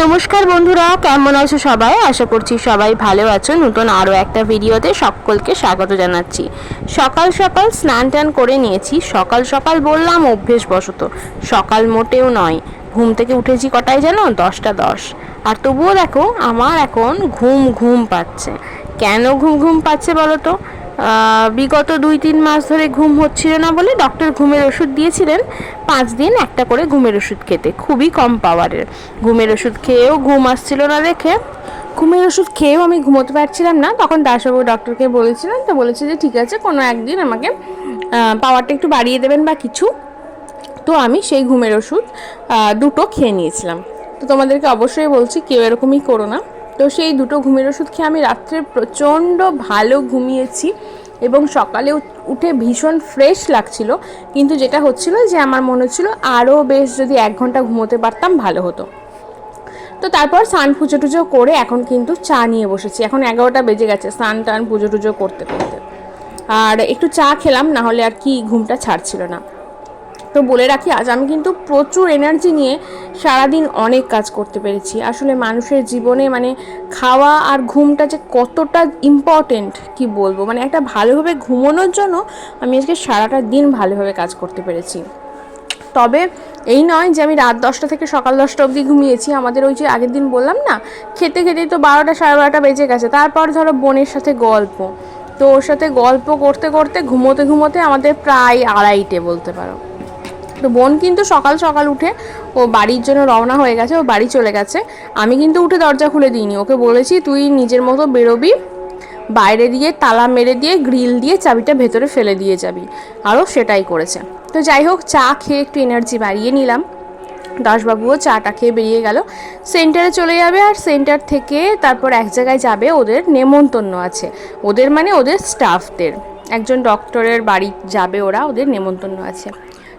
নমস্কার বন্ধুরা, কেমন আছো সবাই? আশা করছি সবাই ভালো আছো। নতুন আরও একটা ভিডিওতে সকলকে স্বাগত জানাচ্ছি। সকাল সকাল স্নান টান করে নিয়েছি। সকাল সকাল বললাম অভ্যেস অভ্যেসবশত, সকাল মোটেও নয়। ঘুম থেকে উঠেছি কটায় জানো? দশটা দশ। আর তবুও দেখো, আমার এখন ঘুম ঘুম পাচ্ছে। কেন ঘুম ঘুম পাচ্ছে বলো তো? বিগত দুই তিন মাস ধরে ঘুম হচ্ছিল না বলে ডক্টর ঘুমের ওষুধ দিয়েছিলেন। পাঁচ দিন একটা করে ঘুমের ওষুধ খেতে। খুবই কম পাওয়ারের ঘুমের ওষুধ খেয়েও ঘুম আসছিল না দেখে। ঘুমের ওষুধ খেয়েও আমি ঘুমোতে পারছিলাম না। তখন দাসবাবু ডক্টরকে বলেছিলেন, তো বলেছে যে, ঠিক আছে, কোনো একদিন আমাকে পাওয়ারটা একটু বাড়িয়ে দেবেন বা কিছু। তো আমি সেই ঘুমের ওষুধ দুটো খেয়ে নিয়েছিলাম। তো তোমাদেরকে অবশ্যই বলছি, কেউ এরকমই করো না। তো সেই দুটো ঘুমের ওষুধ খেয়ে আমি রাত্রে প্রচণ্ড ভালো ঘুমিয়েছি এবং সকালে উঠে ভীষণ ফ্রেশ লাগছিল। কিন্তু যেটা হচ্ছিল যে আমার মনে হচ্ছিল আরও বেশ যদি এক ঘণ্টা ঘুমোতে পারতাম ভালো হতো। তো তারপর স্নান পুজো টুজো করে এখন কিন্তু চা নিয়ে বসেছি। এখন এগারোটা বেজে গেছে স্নান টান পুজো টুজো করতে করতে। আর একটু চা খেলাম না হলে আর কি ঘুমটা ছাড়ছিল না। তো বলে রাখি, আজ আমি কিন্তু প্রচুর এনার্জি নিয়ে সারাদিন অনেক কাজ করতে পেরেছি। আসলে মানুষের জীবনে মানে খাওয়া আর ঘুমটা যে কতটা ইম্পর্টেন্ট কি বলব? মানে একটা ভালোভাবে ঘুমানোর জন্য আমি আজকে সারাটা দিন ভালোভাবে কাজ করতে পেরেছি। তবে এই নয় যে আমি রাত দশটা থেকে সকাল দশটা অবধি ঘুমিয়েছি। আমাদের ওই যে আগের দিন বললাম না, খেতে খেতেই তো বারোটা সাড়ে বারোটা বেজে গেছে। তারপর ধরো বোনের সাথে গল্প। তো ওর সাথে গল্প করতে করতে ঘুমোতে ঘুমোতে আমাদের প্রায় আড়াইটে বলতে পারো। তো বোন কিন্তু সকাল সকাল উঠে ও বাড়ির জন্য রওনা হয়ে গেছে, ও বাড়ি চলে গেছে। আমি কিন্তু উঠে দরজা খুলে দিইনি, ওকে বলেছি তুই নিজের মতো বেরোবি, বাইরে দিয়ে তালা মেরে দিয়ে গ্রিল দিয়ে চাবিটা ভেতরে ফেলে দিয়ে যাবি। আরও সেটাই করেছে। তো যাই হোক, চা খেয়ে একটু এনার্জি বাড়িয়ে নিলাম। দাসবাবুও চাটা খেয়ে বেরিয়ে গেল। সেন্টারে চলে যাবে আর সেন্টার থেকে তারপর এক জায়গায় যাবে ওদের নেমন্তন্ন আছে। ওদের মানে ওদের স্টাফদের একজন ডক্টরের বাড়ি যাবে ওরা, ওদের নেমন্তন্ন আছে।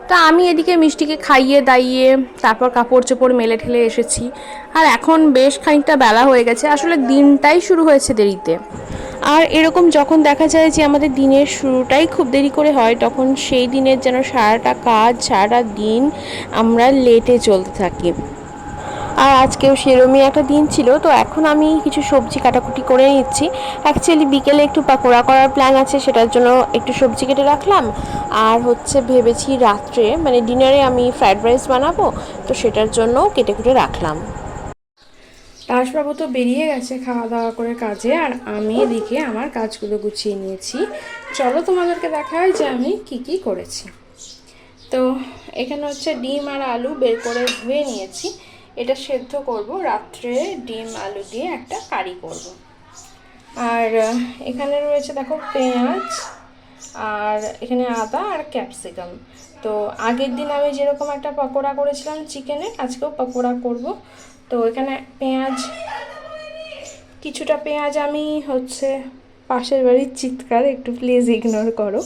তা আমি এদিকে মিষ্টিকে খাইয়ে দাইয়ে, তারপর কাপড় চোপড় মেলে ঠেলে এসেছি। আর এখন বেশ খানিকটা বেলা হয়ে গেছে, আসলে দিনটাই শুরু হয়েছে দেরিতে। আর এরকম যখন দেখা যায় যে আমাদের দিনের শুরুটাই খুব দেরি করে হয়, তখন সেই দিনের যেন সারাটা কাজ, সারাটা দিন আমরা লেটে চলতে থাকি। আর আজকেও সেরমই একটা দিন ছিল, তো এখন আমি কিছু সবজি কাটাকুটি করে নিচ্ছি। অ্যাকচুয়ালি বিকেলে একটু পাকোড়া করার প্ল্যান আছে, সেটার জন্য একটু সবজি কেটে রাখলাম। আর হচ্ছে ভেবেছি রাত্রে মানে ডিনারে আমি ফ্রাইড রাইস বানাবো, তো সেটার জন্য কেটে কুটে রাখলাম। দাসবাবু তো বেরিয়ে গেছে খাওয়া দাওয়া করে কাজে, আর আমি এদিকে আমার কাজগুলো গুছিয়ে নিয়েছি। চলো তোমাদেরকে দেখাই যে আমি কি কি করেছি। তো এখানে হচ্ছে ডিম আর আলু বের করে ধুয়ে নিয়েছি। এটা সেদ্ধ করব, রাত্রে ডিম, আলু দিয়ে একটা কারি করব। আর এখানে রয়েছে দেখো পেঁয়াজ, আর এখানে আদা আর ক্যাপসিকাম। তো আগের দিন আমি যেরকম একটা পকোড়া করেছিলাম চিকেনের আজকেও পকোড়া করব। তো এখানে পেঁয়াজ, কিছুটা পেঁয়াজ আমি হচ্ছে পাশের বাড়ির চিৎকার একটু প্লিজ ইগনোর করো।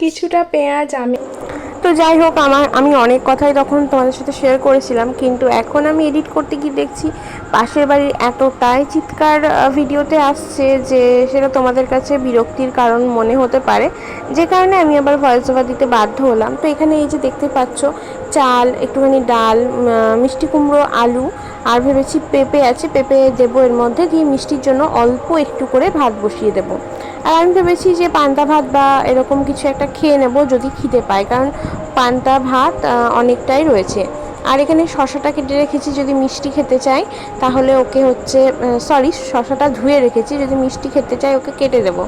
কিছুটা পেঁয়াজ আমি যাই হোক, আমার, আমি অনেক কথাই তখন তোমাদের সাথে শেয়ার করেছিলাম, কিন্তু এখন আমি এডিট করতে গিয়ে দেখছি পাশের বাড়ির এতটাই চিৎকার ভিডিওতে আসছে যে সেটা তোমাদের কাছে বিরক্তির কারণ মনে হতে পারে। যে কারণে আমি আবার ভয়েস ওভার দিতে বাধ্য হলাম। তো এখানে এই যে দেখতে পাচ্ছ, চাল, একটুখানি ডাল মিষ্টি কুমড়ো, আলু, আর ভেবেছি পেঁপে আছে, পেঁপে দেবো এর মধ্যে, দিয়ে মিষ্টির জন্য অল্প একটু করে ভাত বসিয়ে দেবো। আর আমি ভেবেছি যে পান্তা ভাত বা এরকম কিছু একটা খেয়ে নেব যদি খিদে পায়, কারণ পান্তা ভাত অনেকটাই রয়েছে। আর এখানে শশাটা কেটে রেখেছি যদি মিষ্টি খেতে চাই, তাহলে ওকে হচ্ছে সরি শশাটা ধুয়ে রেখেছি, যদি মিষ্টি খেতে চাই ওকে কেটে দেবো।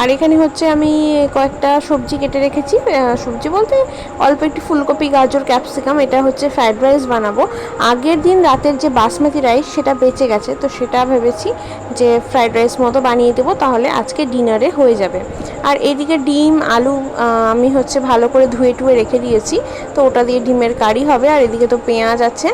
আর এখানে হচ্ছে আমি কয়েকটা সবজি কেটে রেখেছি সবজি বলতে অল্প একটু ফুলকপি, গাজর, ক্যাপসিকাম, এটা হচ্ছে ফ্রাইড রাইস বানাবো। আগের দিন রাতের যে বাসমতি রাইস সেটা বেঁচে গেছে, তো সেটা ভেবেছি যে ফ্রাইড রাইস মতো বানিয়ে দেবো, তাহলে আজকে ডিনারে হয়ে যাবে। আর এদিকে ডিম, আলু আমি হচ্ছে ভালো করে ধুয়ে টুয়ে রেখে দিয়েছি, তো ওটা দিয়ে ডিমের কারি হবে, আর এদিকে তো পেঁয়াজ আছে।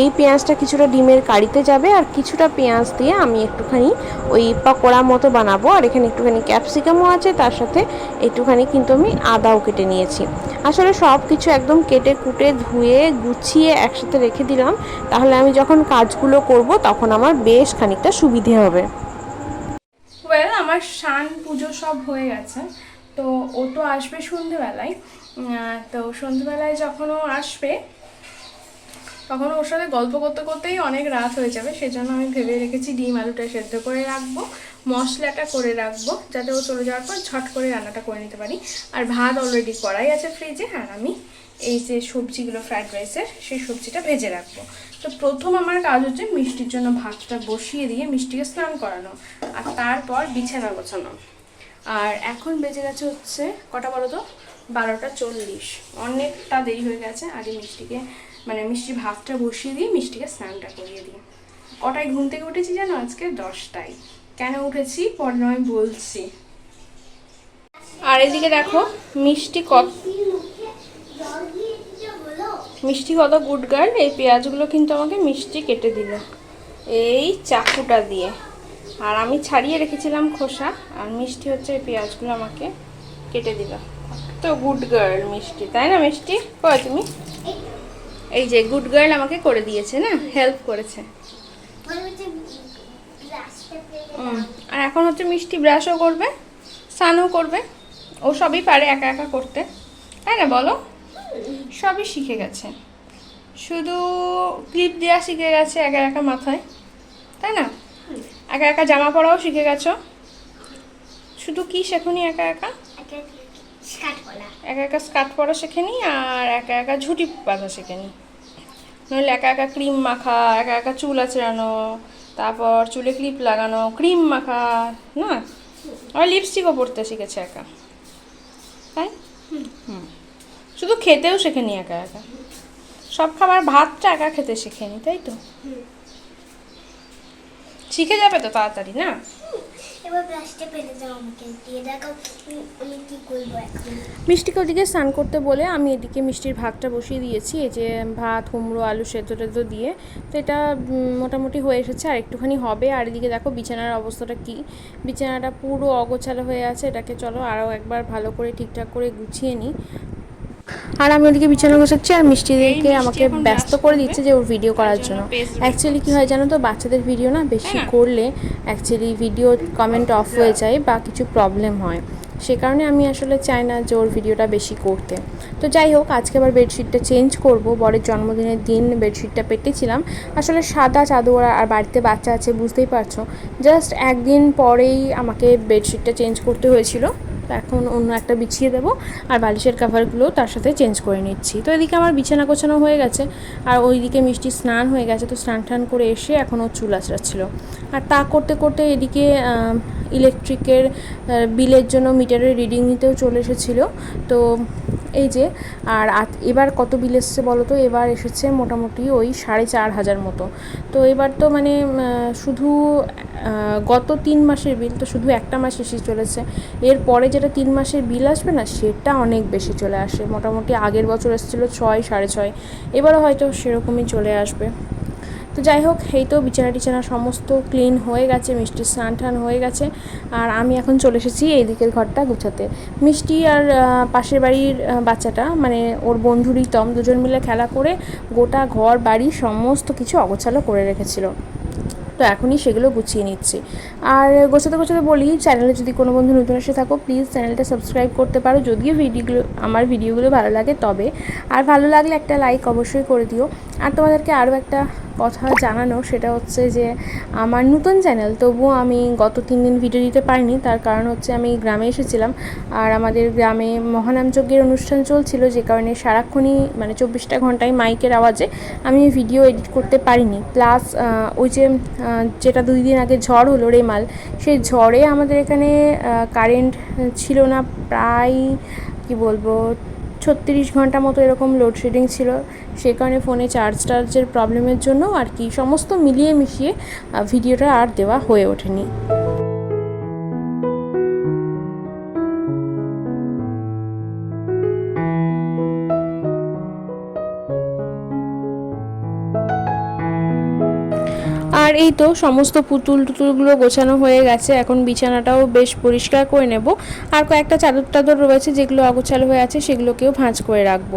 এই পেঁয়াজটা কিছুটা ডিমের কারিতে যাবে আর কিছুটা পেঁয়াজ দিয়ে আমি একটুখানি ওই পকোড়া মতো বানাবো। আর এখানে একটুখানি ক্যাপসিকামও আছে, তার সাথে একটুখানি কিন্তু আমি আদাও কেটে নিয়েছি। আসলে সব কিছু একদম কেটে কুটে ধুয়ে গুছিয়ে একসাথে রেখে দিলাম। তাহলে আমি যখন কাজগুলো করব, তখন আমার বেশ খানিকটা সুবিধে হবে। ওয়েল আমার শান পুজো সব হয়ে গেছে। তো ও তো আসবে সন্ধেবেলায়। তো সন্ধেবেলায় যখন ও আসবে তখন ওর সাথে গল্প করতে করতেই অনেক রাত হয়ে যাবে, সেজন্য আমি ভেবে রেখেছি ডিম আলুটা সেদ্ধ করে রাখব, মশলাটা করে রাখব, যাতে ও চলে যাওয়ার পর ঝট করে রান্নাটা করে নিতে পারি। আর ভাত অলরেডি করাই আছে ফ্রিজে আর আমি এই যে সবজিগুলো ফ্রাইড রাইসের সেই সবজিটা ভেজে রাখব। তো প্রথম আমার কাজ হচ্ছে মিষ্টির জন্য ভাতটা বসিয়ে দিয়ে মিষ্টিকে স্নান করানো, আর তারপর বিছানা গোছানো। আর এখন বেজে গেছে হচ্ছে কটা বলো তো বারোটা চল্লিশ। অনেকটা দেরি হয়ে গেছে, আগে মিষ্টিকে মানে মিষ্টি ভাতটা বসিয়ে দিয়ে মিষ্টিকে স্নানটা করিয়ে দিই। কটায় ঘুম থেকে উঠেছি জানো? আজকে দশটায়। কেন উঠেছি? পরে নয় বলছি। আর এদিকে দেখো, মিষ্টি কত মিষ্টি কত গুড গার্ল? এই পেঁয়াজগুলো কিন্তু আমাকে মিষ্টি কেটে দিল। এই চাকুটা দিয়ে। আর আমি ছাড়িয়ে রেখেছিলাম খোসা, আর মিষ্টি হচ্ছে এই পেঁয়াজগুলো আমাকে কেটে দিল। তো গুড গার্ল মিষ্টি, তাই না মিষ্টি? কয় তুমি? এই যে গুড গার্ল আমাকে করে দিয়েছে না? হেল্প করেছে। আর এখন হচ্ছে মিষ্টি ব্রাশও করবে স্নানও করবে। ও সবই পারে একা একা করতে। তাই না বলো? সবই শিখে গেছে। শুধু ক্লিপ দেওয়া শিখে গেছে একা একা মাথায়। তাই না? একা একা জামা পরাও শিখে গেছো। শুধু কি শেখনি একা একা একা একা স্কার্ট পরা শেখেনি আর একা একা ঝুটি বাঁধা শেখেনি নইলে একা একা ক্রিম মাখা একা একা চুল আঁচড়ানো তারপর চুলে ক্লিপ লাগানো ক্রিম মাখা না? আর লিপস্টিকও পরতে শিখেছে একা। তাই? হুম। শুধু খেতেও শেখেনি একা একা। সব খাবার ভাতটা একা খেতে শেখেনি তাই তো? শিখে যাবে তো তাড়াতাড়ি না? এখন। মিষ্টিকে ওদিকে স্নান করতে বলে আমি এদিকে মিষ্টির ভাতটা বসিয়ে দিয়েছি, এই যে ভাত কুমড়ো আলু সেদ্ধ টেদ্ধ দিয়ে। তো এটা মোটামুটি হয়ে এসেছে, আর একটুখানি হবে। আর এদিকে দেখো বিছানার অবস্থাটা কি? বিছানাটা পুরো অগোছালো হয়ে আছে, এটাকে চলো আরও একবার ভালো করে ঠিকঠাক করে গুছিয়ে নিই। আর আমি ওদিকে বিছানা গোছাচ্ছি আর মিষ্টিদেরকে আমাকে ব্যস্ত করে দিচ্ছে যে ওর ভিডিও করার জন্য। অ্যাকচুয়ালি কী হয় জানো তো বাচ্চাদের ভিডিও না বেশি হ্যাঁ। করলে অ্যাকচুয়ালি ভিডিও কমেন্ট অফ হয়ে যায় বা কিছু প্রবলেম হয়। সে কারণে আমি আসলে চাই না যে ওর ভিডিওটা বেশি করতে। তো যাই হোক আজকে আবার বেডশিটটা চেঞ্জ করব। বরের জন্মদিনের দিন বেডশিটটা পেতেছিলাম। আসলে সাদা চাদর আর বাড়িতে বাচ্চা আছে বুঝতেই পারছ। জাস্ট একদিন পরেই আমাকে বেডশিটটা চেঞ্জ করতে হয়েছিল। এখন অন্য একটা বিছিয়ে দেবো আর বালিশের কাভারগুলো তার সাথে চেঞ্জ করে নিচ্ছি। তো এদিকে আমার বিছানা গোছানো হয়ে গেছে আর ওইদিকে মিষ্টি স্নান হয়ে গেছে, তো স্নান টান করে এসে এখন ও চুল আঁচড়াচ্ছিল। আর তা করতে করতে এদিকে ইলেকট্রিকের বিলের জন্য মিটারের রিডিং নিতেও চলে এসেছিল। তো এই যে, আর এবার কত বিল এসছে বলো তো? এবার এসেছে মোটামুটি ওই সাড়ে চার হাজার মতো। তো এবার তো মানে শুধু গত তিন মাসের বিল তো শুধু একটা মাস এসে চলেছে। এরপরে যেটা তিন মাসের বিল আসবে না, সেটা অনেক বেশি চলে আসে। মোটামুটি আগের বছর এসেছিল ছয়, সাড়ে ছয়। এবারও হয়তো সেরকমই চলে আসবে। তো যাই হোক, এই তো বিছানা টিছানা সমস্ত ক্লিন হয়ে গেছে মিষ্টি স্নান টান হয়ে গেছে। আর আমি এখন চলে এসেছি এই দিকের ঘরটা গুছাতে। মিষ্টি আর পাশের বাড়ির বাচ্চাটা মানে ওর বন্ধুরই, তম দুজন মিলে খেলা করে গোটা ঘর, বাড়ি সমস্ত কিছু অগোছালো করে রেখেছিল। তো এখনই সেগুলো গুছিয়ে নিচ্ছি। আর গোছাতে গোছাতে বলি চ্যানেলে যদি কোনো বন্ধু নতুন এসে থাকো প্লিজ চ্যানেলটা সাবস্ক্রাইব করতে পারো। যদিও ভিডিওগুলো আমার ভিডিওগুলো ভালো লাগে, তবে আর ভালো লাগলে একটা লাইক অবশ্যই করে দিও। আর তোমাদেরকে আরও একটা কথা জানানো, সেটা হচ্ছে যে আমার নতুন চ্যানেল তবুও আমি গত তিন দিন ভিডিও দিতে পারিনি। তার কারণ হচ্ছে আমি গ্রামে এসেছিলাম, আর আমাদের গ্রামে মহানাম যজ্ঞের অনুষ্ঠান চলছিল, যে কারণে সারাক্ষণই মানে চব্বিশটা ঘন্টায় মাইকের আওয়াজে আমি ভিডিও এডিট করতে পারিনি। প্লাস ওই যে যেটা দুই দিন আগে ঝড় হলো রেমাল, সেই ঝড়ে আমাদের এখানে কারেন্ট ছিল না প্রায়, কি বলব, ছত্রিশ ঘণ্টা মতো এরকম লোডশেডিং ছিল। সে কারণে ফোনে চার্জ টার্জের প্রবলেমের জন্য আর কি সমস্ত মিলিয়ে মিশিয়ে ভিডিওটা আর দেওয়া হয়ে ওঠেনি। আর এই তো সমস্ত পুতুল টুতুলগুলো গোছানো হয়ে গেছে। এখন বিছানাটাও বেশ পরিষ্কার করে নেব। আর কয়েকটা চাদর টাদর রয়েছে যেগুলো অগোছালো হয়ে আছে, সেগুলোকেও ভাঁজ করে রাখব।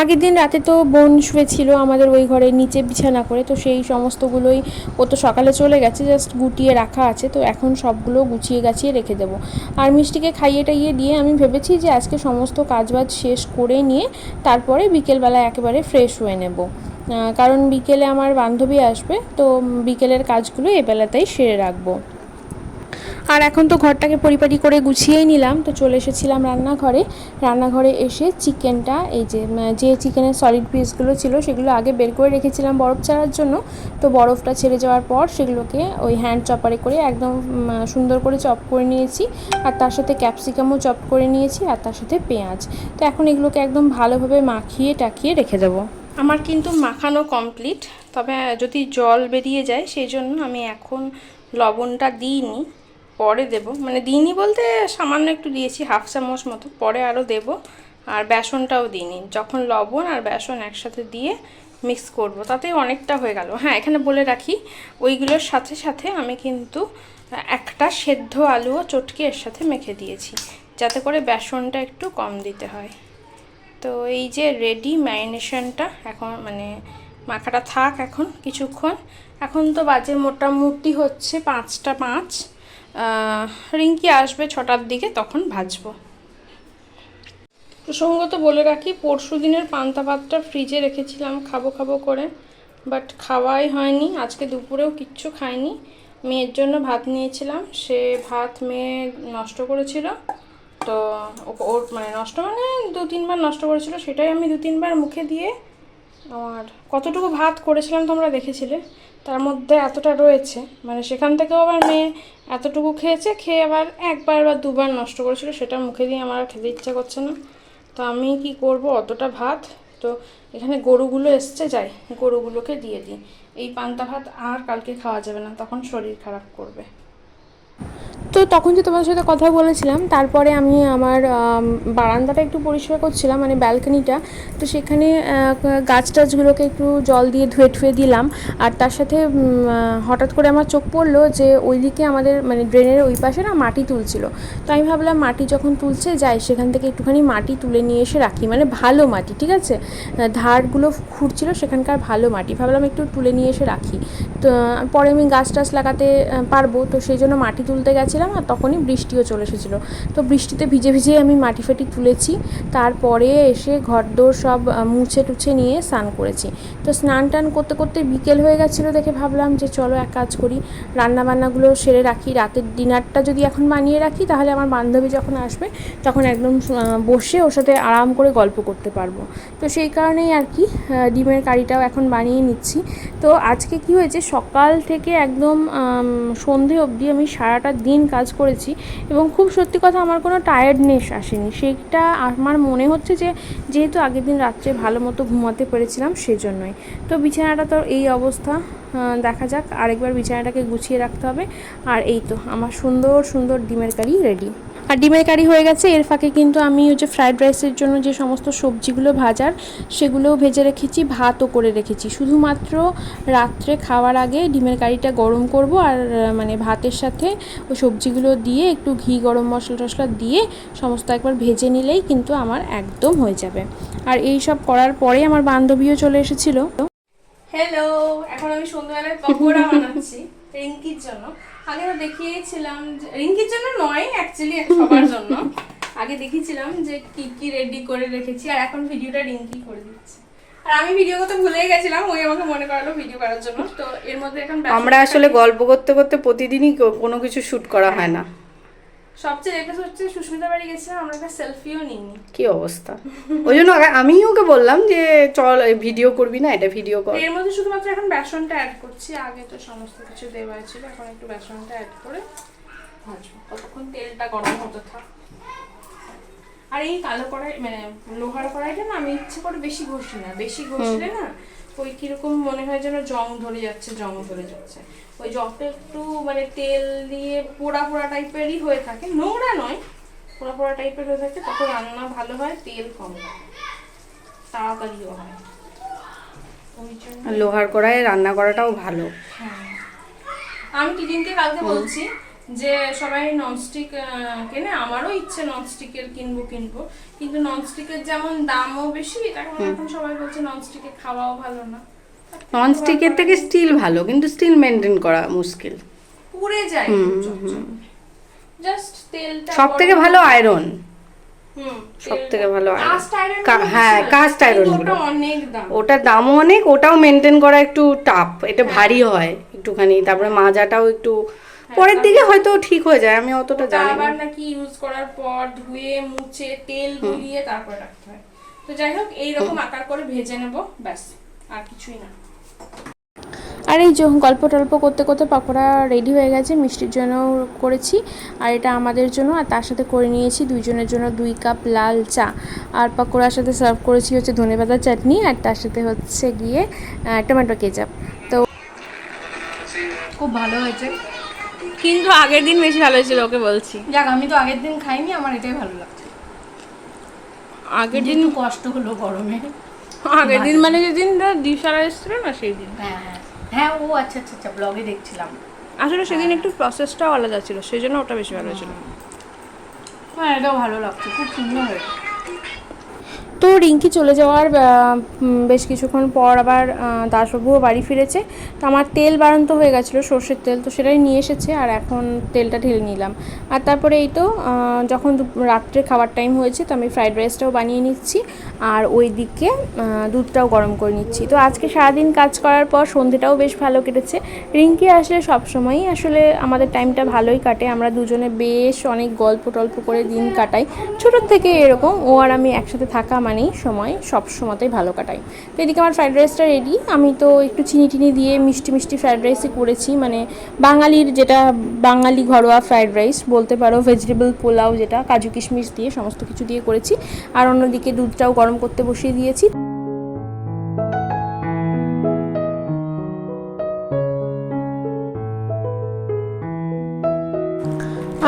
আগের দিন রাতে তো বোন শুয়েছিল আমাদের ওই ঘরে নিচে বিছানা করে, তো সেই সমস্তগুলোই ও তো সকালে চলে গেছে, জাস্ট গুটিয়ে রাখা আছে, তো এখন সবগুলো গুছিয়ে গাছিয়ে রেখে দেবো। আর মিষ্টিকে খাইয়ে টাইয়ে দিয়ে আমি ভেবেছি যে আজকে সমস্ত কাজবাজ শেষ করে নিয়ে তারপরে বিকেলবেলা একেবারে ফ্রেশ হয়ে নেব। কারণ বিকেলে আমার বান্ধবী আসবে, তো বিকেলের কাজগুলো এ বেলাতেই সেরে রাখব। আর এখন তো ঘরটাকে পরিপাটি করে গুছিয়েই নিলাম, তো চলে এসেছিলাম রান্নাঘরে। রান্নাঘরে এসে চিকেনটা, এই যে যে চিকেনের সলিড পিসগুলো ছিল, সেগুলো আগে বের করে রেখেছিলাম বরফ ছাড়ার জন্য। তো বরফটা ছেড়ে যাওয়ার পর সেগুলোকে ওই হ্যান্ড চপারে করে একদম সুন্দর করে চপ করে নিয়েছি। আর তার সাথে ক্যাপসিকামও চপ করে নিয়েছি, আর তার সাথে পেঁয়াজ। তো এখন এগুলোকে একদম ভালোভাবে মাখিয়ে টাকিয়ে রেখে দেবো। আমার কিন্তু মাখানো কমপ্লিট তবে যদি জল বেরিয়ে যায় সেই জন্য আমি এখন লবণটা দিইনি, পরে দেব। মানে দিইনি বলতে সামান্য একটু দিয়েছি, হাফ চামচ মতো, পরে আরও দেব। আর বেসনটাও দিইনি, যখন লবণ আর বেসন একসাথে দিয়ে মিক্স করব তাতেই অনেকটা হয়ে গেল। হ্যাঁ এখানে বলে রাখি, ওইগুলোর সাথে সাথে আমি কিন্তু একটা সেদ্ধ আলুও চটকে এর সাথে মেখে দিয়েছি, যাতে করে বেসনটা একটু কম দিতে হয়। তো এই যে রেডি ম্যারিনেশনটা এখন মানে মাখাটা থাক এখন কিছুক্ষণ। এখন তো বাজে মোটামুটি হচ্ছে পাঁচটা পাঁচ। রিঙ্কি আসবে ছটার দিকে, তখন ভাজবো। প্রসঙ্গত বলে রাখি, পরশু দিনের পান্তা ভাতটা ফ্রিজে রেখেছিলাম, খাব খাব করে বাট খাওয়াই হয়নি। আজকে দুপুরেও কিচ্ছু খাইনি। মেয়ের জন্য ভাত নিয়েছিলাম, সে ভাত মেয়ে নষ্ট করেছিল। তো ওর মানে নষ্ট মানে দু তিনবার নষ্ট করেছিল, সেটাই আমি দু তিনবার মুখে দিয়ে আমার কতটুকু ভাত করেছিলাম তোমরা দেখেছিলে, তার মধ্যে এতটা রয়েছে। মানে সেখান থেকেও আবার মেয়ে এতটুকু খেয়েছে, খেয়ে আবার একবার বা দুবার নষ্ট করেছিল, সেটা মুখে দিয়ে আমার খেতে ইচ্ছা করছে না। তো আমি কি করব? অতটা ভাত। তো এখানে গরুগুলো এসছে, যাই, গরুগুলোকে দিয়ে দিই। এই পান্তা ভাত আর কালকে খাওয়া যাবে না, তখন শরীর খারাপ করবে। তখন যে তোমাদের সাথে কথা বলেছিলাম, তারপরে আমি আমার বারান্দাটা একটু পরিষ্কার করছিলাম মানে ব্যালকনিটা। তো সেখানে গাছ টাছগুলোকে একটু জল দিয়ে ধুয়ে ঠুয়ে দিলাম। আর তার সাথে হঠাৎ করে আমার চোখ পড়ল যে ওইদিকে আমাদের মানে ড্রেনের ওই পাশে না মাটি তুলছিল। তো আমি ভাবলাম, মাটি যখন তুলছে, যাই, সেখান থেকে একটুখানি মাটি তুলে নিয়ে এসে রাখি। মানে ভালো মাটি, ঠিক আছে? ধারগুলো খুঁড়ছিল, সেখানকার ভালো মাটি। ভাবলাম, একটু তুলে নিয়ে এসে রাখি। তো, পরে আমি গাছ টাছ লাগাতে পারব। তো সেই জন্য মাটি তুলতে গেছিলাম। আর তখনই বৃষ্টিও চলে এসেছিল। তো বৃষ্টিতে ভিজে ভিজে আমি মাটি ফাটি তুলেছি, তারপরে এসে ঘরদোর সব মুছে টুছে নিয়ে স্নান করেছি। তো স্নান টান করতে করতে বিকেল হয়ে গেছিল দেখে ভাবলাম যে চলো এক কাজ করি রান্না বান্নাগুলো সেরে রাখি। রাতের ডিনারটা যদি এখন বানিয়ে রাখি, তাহলে আমার বান্ধবী যখন আসবে, তখন একদম বসে ওর সাথে আরাম করে গল্প করতে পারব। তো সেই কারণেই আর কি ডিমের কারিটাও এখন বানিয়ে নিচ্ছি। তো আজকে কি হয়েছে, সকাল থেকে একদম সন্ধে অবধি আমি সারাটা দিন কাজ করেছি এবং খুব সত্যি কথা আমার কোনো টায়ার্ডনেস আসেনি। সেইটা আমার মনে হচ্ছে যে, যেহেতু আগের দিন রাত্রে ভালো মতো ঘুমাতে পেরেছিলাম সেজন্যই। তো বিছানাটা তো এই অবস্থা দেখা যাক আরেকবার বিছানাটাকে গুছিয়ে রাখতে হবে। আর এই তো, আমার সুন্দর সুন্দর ডিমের কারি রেডি আর ডিমের কারি হয়ে গেছে। এর ফাঁকে কিন্তু আমি ওই যে ফ্রাইড রাইসের জন্য যে সমস্ত সবজিগুলো ভাজার সেগুলোও ভেজে রেখেছি ভাতও করে রেখেছি। শুধুমাত্র রাত্রে খাওয়ার আগে ডিমের কারিটা গরম করব আর মানে ভাতের সাথে ওই সবজিগুলো দিয়ে একটু ঘি গরম মশলা টশলা দিয়ে সমস্ত একবার ভেজে নিলেই কিন্তু আমার একদম হয়ে যাবে। আর এই সব করার পরে আমার বান্ধবীও চলে এসেছিল। হ্যালো এখন আমি সন্ধ্যাবেলায় পকোড়া বানাচ্ছি। রিঙ্কির জন্য। আগে তো দেখিয়েছিলাম যে রিঙ্কির জন্য নয় অ্যাকচুয়ালি সবার জন্য। আগে দেখিয়েছিলাম যে কি কি রেডি করে রেখেছি আর এখন ভিডিওটা রিঙ্কি করে দিচ্ছে। আর আমি ভিডিও করতে ভুলেই গেছিলাম ওই আমাকে মনে করালো ভিডিও করার জন্য। তো এর মধ্যে এখন আমরা আসলে গল্প করতে করতে প্রতিদিনই কোনো কিছু শুট করা হয় না। সবচেয়ে লেটেস্ট হচ্ছে সুস্মিতা বাড়ি গেছিলাম আমরা একটা সেলফিও নিইনি। কি অবস্থা? ওই জন্য আমি ওকে বললাম যে চল ভিডিও করবি না এটা ভিডিও কর। এর মধ্যে শুধুমাত্র এখন বেসনটা অ্যাড করছি আগে তো সমস্ত কিছু দেওয়া ছিল এখন একটু বেসনটা অ্যাড করে ভাজবো। কতক্ষণ তেলটা গরম হতে থাক। আর এই কালো কড়াই মানে লোহার কড়াইটা না আমি ইচ্ছে করে বেশি ঘষি না। বেশি ঘষলে না ওই কীরকম মনে হয় যেন জং ধরে যাচ্ছে জং ধরে যাচ্ছে। ওই যত একটু মানে তেল দিয়ে পোড়া পোড়া টাইপেরই হয়ে থাকে নোংরা নয় পোড়া পোড়া টাইপের হয়ে থাকে তত রান্না ভালো হয় তেল কম লাগে তাড়াতাড়িও হয়। লোহার কড়াইয়ে রান্না করাটাও ভালো। আমি টিটিনকে কালকে বলছি যে সবাই ননস্টিক কেনে আমারও ইচ্ছে ননস্টিকের কিনবো কিনবো। কিন্তু ননস্টিকের যেমন দামও বেশি এখন এখন সবাই বলছে ননস্টিকে খাওয়াও ভালো না। নন স্টিকের থেকে স্টিল ভালো কিন্তু স্টিল মেনটেন করা মুশকিল। পুড়ে যায় জাস্ট তেলটা সব থেকে ভালো আয়রন হুম সব থেকে ভালো iron। কাস্ট আয়রন হ্যাঁ, ওটার দামও অনেক ওটাও মেনটেন করা একটু টাফ এটা ভারী হয় একটুখানি তারপরে মাজাটাও একটু পরের দিকে হয়তো ঠিক হয়ে যায় আমি অতটা জানি না। আবার নাকি ইউজ করার পর ধুয়ে মুছে তেল গুলিয়ে তারপর রাখতে হয়। তো যাই হোক এইরকম আকার করে ভেজে নেব ব্যাস আর কিছুই না। আর এই যে গল্প টল্প করতে করতে পকোড়া রেডি হয়ে গেছে মিষ্টির জন্য করেছি। আর এটা আমাদের জন্য আর তার সাথে করে নিয়েছি দুইজনের জন্য দুই কাপ লাল চা। আর পকোড়ার সাথে সার্ভ করেছি হচ্ছে ধনে ধনেপাতার চাটনি আর তার সাথে হচ্ছে গিয়ে টমেটো কেচাপ। তো খুব ভালো হয়েছে। কিন্তু আগের দিন বেশি ভালো হয়েছিল ওকে বলছি। যাক আমি তো আগের দিন খাইনি আমার এটাই ভালো লাগছে। আগের দিন কষ্ট হলো গরমে। আগের দিন মানে যেদিন দিশারা এসেছিল না সেই দিন। হ্যাঁ হ্যাঁ। হ্যাঁ ও আচ্ছা আচ্ছা আচ্ছা ব্লগে দেখছিলাম। আসলে সেদিন একটু প্রসেসটাও আলাদা ছিল সেই জন্য ওটা বেশি ভালো হয়েছিল। হ্যাঁ এটাও ভালো লাগছে খুব সুন্দর হয়েছে। তো রিঙ্কি চলে যাওয়ার বেশ কিছুক্ষণ পর আবার দাসবাবুও বাড়ি ফিরেছে। তো আমার তেল বাড়ন্ত হয়ে গেছিল, সর্ষের তেল, তো সেটাই নিয়ে এসেছে আর এখন তেলটা ঢেলে নিলাম। আর তারপরে এই তো যখন রাত্রে খাবার টাইম হয়েছে, তো আমি ফ্রাইড রাইসটাও বানিয়ে নিচ্ছি আর ওই দিকে দুধটাও গরম করে নিচ্ছি। তো আজকে সারাদিন কাজ করার পর সন্ধেটাও বেশ ভালো কেটেছে। রিঙ্কি আসলে সবসময়ই আসলে আমাদের টাইমটা ভালোই কাটে। আমরা দুজনে বেশ অনেক গল্প টল্প করে দিন কাটাই। ছোটোর থেকে এরকম, ও আর আমি একসাথে থাকা মানেই সময় সব সময়তেই ভালো কাটাই। তো এদিকে আমার ফ্রাইড রাইসটা রেডি আমি তো একটু চিনি টিনি দিয়ে মিষ্টি মিষ্টি ফ্রাইড রাইসই করেছি। মানে বাঙালির যেটা বাঙালি ঘরোয়া ফ্রাইড রাইস বলতে পারো ভেজিটেবল পোলাও যেটা, কাজু কিশমিশ দিয়ে সমস্ত কিছু দিয়ে করেছি। আর অন্যদিকে দুধটাও গরম করতে বসিয়ে দিয়েছি।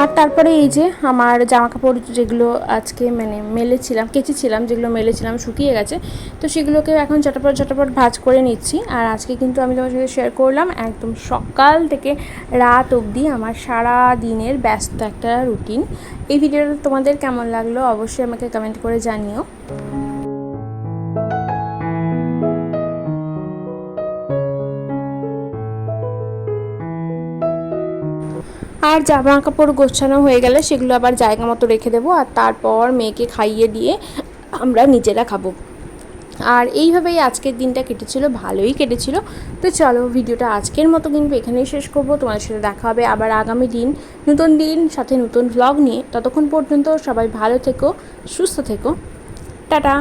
আর তারপরে এই যে আমার জামা কাপড় যেগুলো আজকে মানে মেলেছিলাম, কেচেছিলাম, যেগুলো মেলেছিলাম শুকিয়ে গেছে, তো সেগুলোকে এখন চটাপট চটাপট ভাজ করে নিচ্ছি। আর আজকে কিন্তু আমি তোমার সাথে শেয়ার করলাম একদম সকাল থেকে রাত অবধি আমার সারা দিনের ব্যস্ত একটা রুটিন এই ভিডিওটা তোমাদের কেমন লাগল অবশ্যই আমাকে কমেন্ট করে জানিও। আর জামা কাপড় গোছানো হয়ে গেলে সেগুলো আবার জায়গা মতো রেখে দেবো আর তারপর মেয়েকে খাইয়ে দিয়ে আমরা নিজেরা খাব। আর এইভাবেই আজকের দিনটা কেটেছিল, ভালোই কেটেছিল। তো চলো ভিডিওটা আজকের মতো কিন্তু এখানেই শেষ করব। তোমাদের সাথে দেখা হবে আবার আগামী দিন, নতুন দিন, সাথে নতুন ভ্লগ নিয়ে। ততক্ষণ পর্যন্ত সবাই ভালো থেকো, সুস্থ থেকো। টাটা!